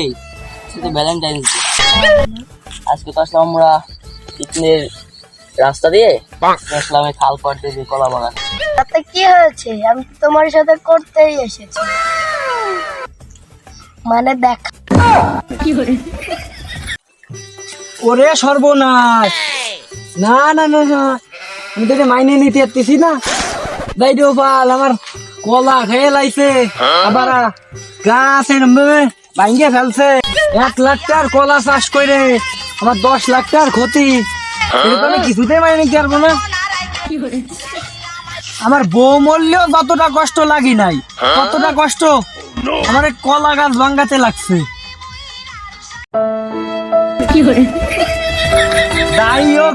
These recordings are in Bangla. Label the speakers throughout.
Speaker 1: এই তো ভ্যালেন্টাইন্স আজকে তো আসলাম আমরা রাস্তা দিয়ে। আসলাম এই খাল পাড় দিয়ে কলা বাগান।
Speaker 2: তাতে কি হয়েছে? আমি তোমার সাথে করতেই এসেছি। মানে দেখ
Speaker 3: ওরে সর্বনাশ। না না না না। আমি তোকে মাইনে নিতে পারতেছি না। দাই পাল আমার কলা খেয়ে লাইছে। আবার গাছ ভাঙ্গে ফেলছে। এক লাখ টাকার কলা চাষ করে আমার দশ লাখ টাকার ক্ষতি। আমি কিছুতে মাইনে নিতে পারব না। আমার বউ মরলেও যতটা কষ্ট লাগি নাই ততটা কষ্ট আমার কলা গাছ ভাঙ্গাতে লাগছে। যাই হোক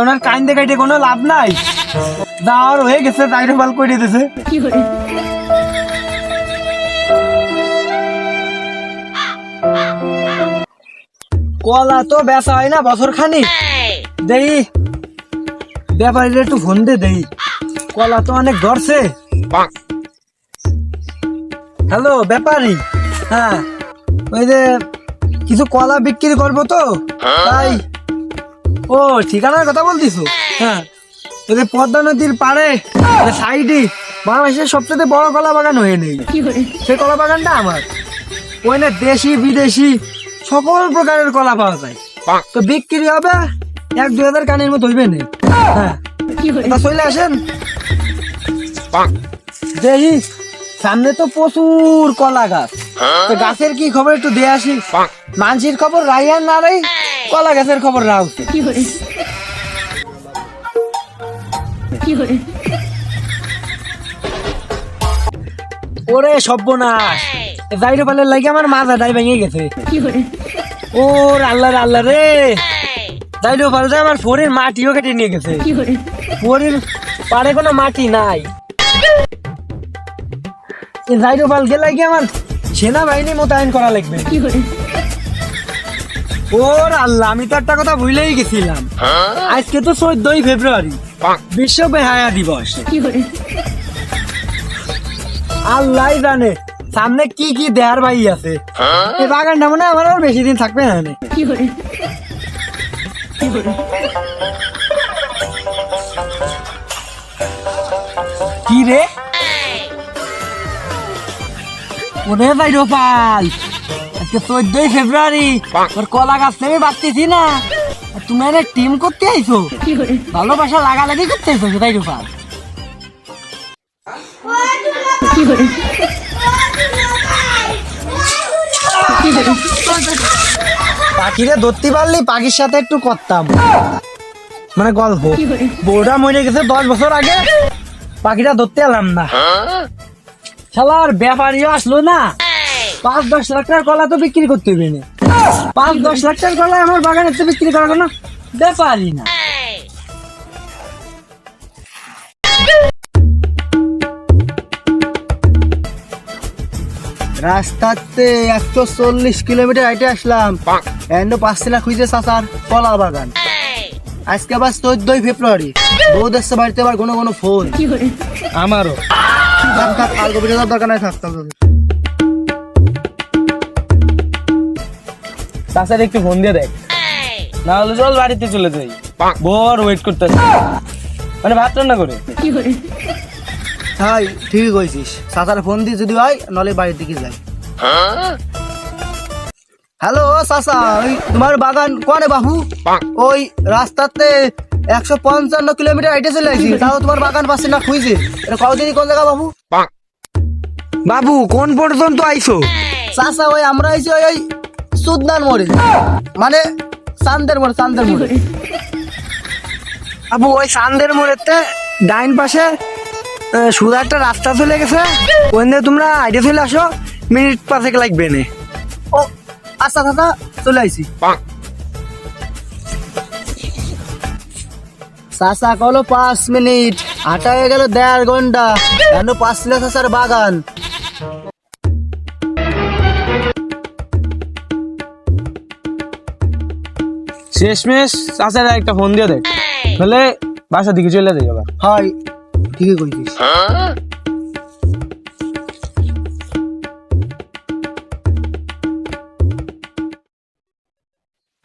Speaker 3: ওনার কাইন্দে কাইটে কোনো লাভ নাই। যাওয়ার হয়ে গেছে তাইরে বাল করে দিতেছে কলা তো বেচা হয় না বছর খানি দেই ব্যাপারীরা একটু ফোন দে দেই। কলা তো অনেক ধরছে। হ্যালো ব্যাপারী। হ্যাঁ ওই যে কিছু কলা বিক্রি করব তো? তাই। ও ঠিকানার কথা বলতিস হ্যাঁ ওই যে পদ্মা নদীর পাড়ে সাইডে বাংলাদেশের সবচেয়ে বড় কলা বাগান হয়ে নেই। সেই কলা বাগানটা আমার। ওই না দেশি বিদেশি সকল প্রকারের কলা পাওয়া যায়। তো বিক্রি হবে এক দুই হাজার কানের মতো হইবে না। হ্যাঁ। তা চলে আসেন। দেখি সামনে তো প্রচুর কলা গাছ। তো গাছের কি খবর একটু দিয়ে আসি। মানসির খবর রাইয়ান না রাই কলা গাছের খবর রাও ওরে সর্বনাশ যাইরে পালে লাগে আমার মাথাটাই ভেঙে গেছে। ওর আল্লাহ আল্লাহ রে। যাইরে পালে আমার ফোরের মাটিও কেটে নিয়ে গেছে। ফোরের পাড়ে কোনো মাটি নাই। যাইরে পাল গেলে কি আমার সেনাবাহিনী মোতায়েন করা লাগবে। ওর আল্লাহ আমি তো একটা কথা ভুলেই গেছিলাম। আজকে তো চোদ্দই ফেব্রুয়ারি বিশ্ব বেহায়া দিবস। আল্লাহ জানে সামনে কি কি দেয়ার ভাই আছে? এই বাগানটা মনে আমার আর বেশি দিন থাকবে না। কি রে? ওরে ভাই রোপাল আজকে চোদ্দই ফেব্রুয়ারি। তোর কলা গাছ থেকে বাড়তেছি না। তুমি এনে টিম করতে আইছো? ভালোবাসা লাগালাগি করতে আইছো তাই রোপাল পাখিরে ধরতে পারলি, পাখির সাথে একটু করতাম। মানে গল্প। বউটা মরে গেছে দশ বছর আগে, পাখিটা ধরতে এলাম না। শালার ব্যাপারীও আসলো না। পাঁচ দশ লাখ টাকার কলা তো বিক্রি করতে হবে না। পাঁচ দশ লাখ টাকার কলা আমার বাগানে বিক্রি করার কোনো ব্যাপারই না। রাস্তাতে একশো চল্লিশ কিলোমিটার হাইটে আসলাম। এন্ড পাঁচশিলা খুঁজে চাচার কলা বাগান। আজকে আবার চোদ্দই ফেব্রুয়ারি। বউ দেখছে বাড়িতে আবার কোনো কোনো ফোন আমারও। থাক থাক আর কবিতা দরকার নাই থাকতাম চাচার একটু ফোন দিয়ে দেখ। না হলে চল বাড়িতে চলে যাই। বর ওয়েট করতেছে। মানে ভাত রান্না করে? হাই ঠিকই কইছিস। চাচার ফোন দিয়ে যদি হয় নলে বাড়ির দিকে যাই। হ্যালো চাচা ওই তোমার বাগান কোনে বাবু ওই রাস্তাতে একশো পঞ্চান্ন কিলোমিটার হেঁটে চলে আসি তাও তোমার বাগান পাচ্ছে না খুঁজে এটা কতদিনই কোন জায়গা বাবু? বাবু কোন পর্যন্ত আইছো? চাচা ওই আমরা আইছি ওই ওই সুদনান মোড়ে। মানে চান্দের মোড়ে চান্দের মোড়ে। বাবু ওই চান্দের মোড়েতে ডাইন পাশে সুদা একটা রাস্তা চলে গেছে। ওখান দিয়ে তোমরা আইডিয়া চলে আসো মিনিট পাঁচেক লাগবে না ও আচ্ছা দাদা চলে আইছি। চাচা কলো পাঁচ মিনিট হাঁটা হয়ে গেল দেড় ঘণ্টা। কেন পাঁচ ছিল চাচার বাগান।
Speaker 4: শেষমেশ চাচারা একটা ফোন দিয়ে দেখ তাহলে বাসা দিকে চলে যাই আবার।
Speaker 3: হয়। ঠিকই কইছিস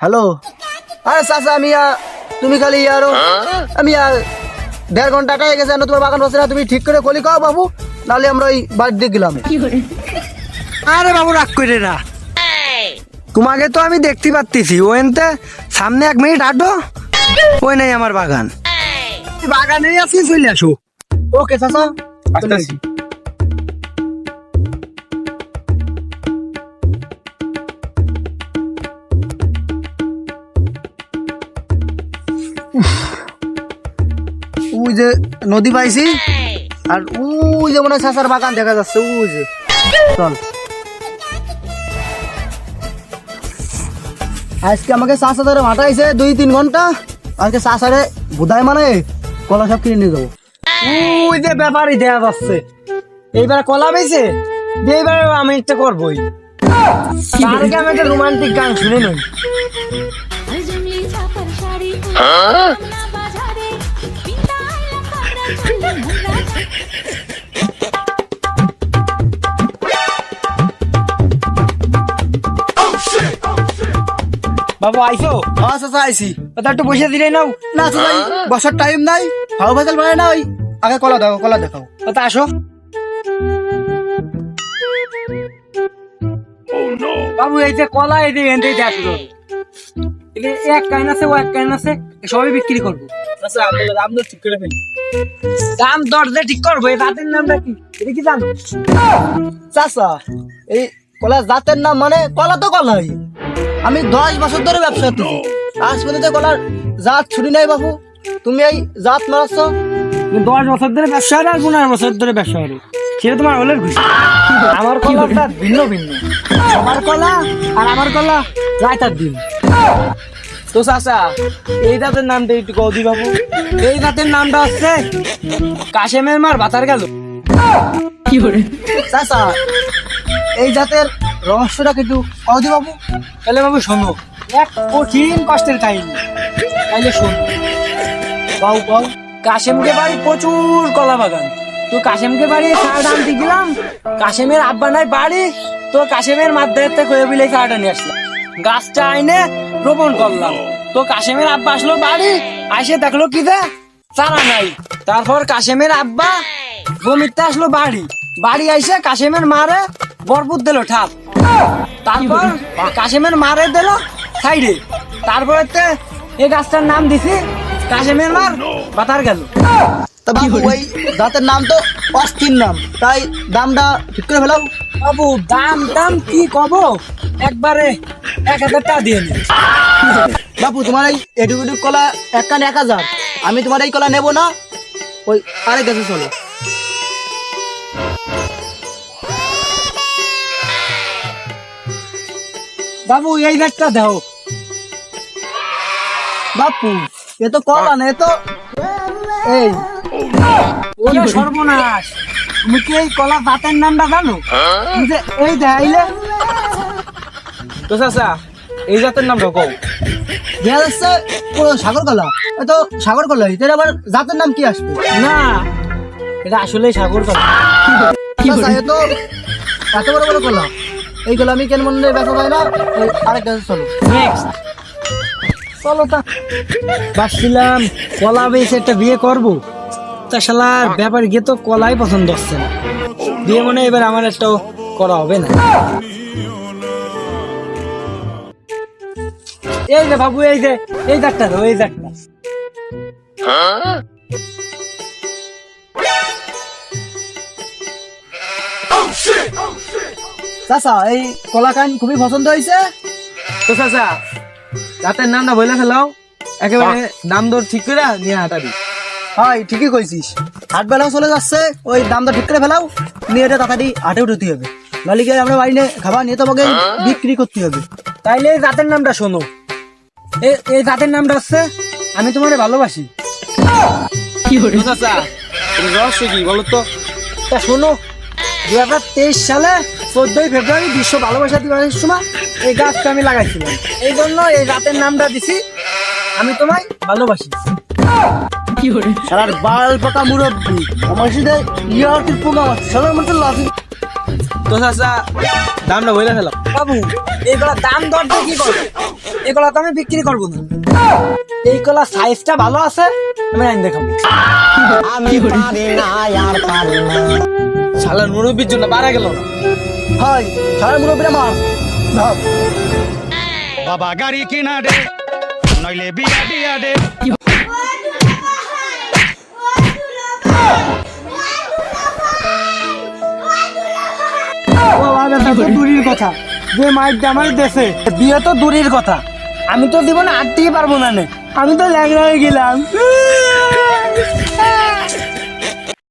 Speaker 3: হ্যালো? আরে চাচা আমি তুমি খালি আরও আমি আর দেড় ঘন্টাটা হয়ে গেছে এখনও তোমার বাগান বসে না তুমি ঠিক করে কলি খাও বাবু নাহলে আমরা ওই বাড়ি দিয়ে গেলাম আরে বাবু রাগ করে না। তোমাকে তো আমি দেখতে পাচ্ছি ওইতে সামনে এক মিনিট আটো ওই নাই আমার বাগান। বাগানে আছি চলে আসো। ওকে চাচা
Speaker 4: আসতেছি
Speaker 3: ওই যে নদী পাইছি আর ওই যে মনে হয় চাচার বাগান দেখা যাচ্ছে ওই যে চল আজকে আমাকে চাষা ধরে মাঠাইছে দুই তিন ঘণ্টা আজকে চাষারে বুধাই মানে কলা সব কিনে নিয়ে যাব ওই যে ব্যাপারই দেয়া যাচ্ছে। এইবার কলা পেয়েছে এইবার আমি একটা করবোই। তার আগে আমি একটা রোমান্টিক গান শুনে নই। বাবু আইসো হ্যাঁ চাচা আইসি একটু বসে দিলে নাও। না চাচা বসার টাইম নাই। ভাও ফাজাল মানে না ওই। আগে কলা দাও কলা দেখাও। তা আসো। বাবু এই যে কলা এই যে এনতেই দেখো এক কাইন আছে ও এক কাইন আছে সবই বিক্রি করব।
Speaker 4: আচ্ছা দাম তো ঠিক করে ফেলি।
Speaker 3: দাম দর দিয়ে ঠিক করব এই জাতের নামটা কি? এটা কি জানো? চাচা এই কলা জাতের নাম মানে কলা তো কলাই। আমি দশ বছর ধরে ব্যবসা করতেছি। আজ পর্যন্ত কলার জাত ছুটি নাই বাবু। তুমি এই জাত মারাচ্ছ দশ বছর ধরে ব্যবসা আর পনেরো বছর ধরে ব্যবসা করো। সেটা তোমার হলের খুশি। আমার কলা ভিন্ন ভিন্ন। আমার কলা আর আমার কলা রায়তার দিন।
Speaker 4: তো চাচা এই দাঁতের নামটা একটু কৌদি বাবু।
Speaker 3: এই জাতের নামটা হচ্ছে কাশেমের মার বাতার গেল। চাচা এই জাতের রহস্যটা কিন্তু কদি বাবু। তাহলে বাবু শোনো এক কঠিন কষ্টের কাহিনী। তাইলে শোনো। বাবু বাবু কাশেমকে বাড়ি প্রচুর কলা বাগান। তো কাশেমকে বাড়ি সার আনতে গেলাম। কাশেমের আব্বা নাই বাড়ি, তো কাশেমের মাধ্যমে কয়ে বিলে সারটা নিয়ে আসলাম। গাছটা আইনে রোপণ করলাম। তো কাশেমের আব্বা আসলো বাড়ি, আইসে দেখল কি যে চারা নাই। তারপর কাশেমের আব্বা জমিতে আসলো বাড়ি। বাড়ি আইসে কাশেমের মারে বরপুর দিল ঠাপ। তারপর কাশেমের মারে দিল সাইডে। তারপরে এই গাছটার নাম দিছি কাশেমের মার বাতার গেল। তা বাবু ওই দাঁতের নাম তো অস্থির নাম। তাই দামটা ঠিক করে ফেলাও। বাবু দাম দাম কি কব? একবারে এক হাজার টাকা দিয়ে নি। বাবু তোমার এই এটুক কলা এক কান এক হাজার। আমি তোমার এই কলা নেব না। ওই আরেক গাছে চলো। বাবু এই গাছটা দাও। বাপু এ তো কলা না এ তো। এই। ওরে সর্বনাশ। তুমি কি এই কলা জাতের নামটা জানো? তুমি যে এই দেখাইলে।
Speaker 4: তো চাচা এই জাতের
Speaker 3: দেখা যাচ্ছে পুরো সাগর কলা। এ তো সাগর কলা এটার আবার জাতের নাম কি আসবে? না এটা আসলে সাগর কলা। এ তো এত বড় বড় কলা। এই কলা আমি কেন মনে ব্যথা পাই না? এই আরেক গাছে চলো। নেক্সট চলো কলা বেশ একটা বিয়ে করব। তা শালার ব্যাপার গিয়ে তো কলাই পছন্দ হচ্ছে না। বিয়ে মনে এবার আমার একটাও করা হবে না। এই যে বাবু, এই যে, এই ডাক্তার এই ডাক্তার চাচা, এই কলা কান খুবই পছন্দ হয়েছে?
Speaker 4: তো চাচা জাতের নামটা বলে ফেলাও। একেবারে দাম দর ঠিক করে নিয়ে হাঁটাবি
Speaker 3: হয় ঠিকই কইছিস। হাট বেলাও চলে যাচ্ছে ওই দামটা ঠিক করে ফেলাও নিয়ে এটা তাড়াতাড়ি হাটে উঠতে হবে। মালিকে আমরা বাড়ি নিয়ে খাবার নিয়ে তোমাকে বিক্রি করতে হবে। তাইলে এই জাতের নামটা শোনো। এ- এই জাতের নামটা হচ্ছে আমি তোমার ভালোবাসি।
Speaker 4: তো চাচা এর রহস্য কি বলো তো?
Speaker 3: তা শোনো দু হাজার তেইশ সালে চোদ্দই ফেব্রুয়ারি বিশ্ব ভালোবাসা দিবসের সময় এই গাছটা আমি লাগাইছিলাম। এই জন্য এই রাতের নামটা দিছি আমি তোমায় ভালোবাসি। সারার বাল পাকা মুরব্বী আমার সাথে পোকা সারার লাফি
Speaker 4: তো চাচা দামটা ফেলাম
Speaker 3: বাবু এইগুলা দাম দর দিয়ে কি করব? এগুলা তো আমি বিক্রি করব না। এই কলা সাইজটা ভালো আছে আমি আইন দেখাবো।
Speaker 4: শালা মুরব্বির জন্য বাড়া গেল না।
Speaker 3: হয় সারা মুরব্বী আমার দাও।
Speaker 5: বাবা গাড়ি কিনা দে নইলে বিয়া দিয়া দে।
Speaker 3: দূরের কথা। যে মাইক আমার দেশে বিয়ে তো দূরের কথা। আমি তো জীবনে আটতেই পারব না। আমি তো ল্যাংড়া হয়ে গেলাম।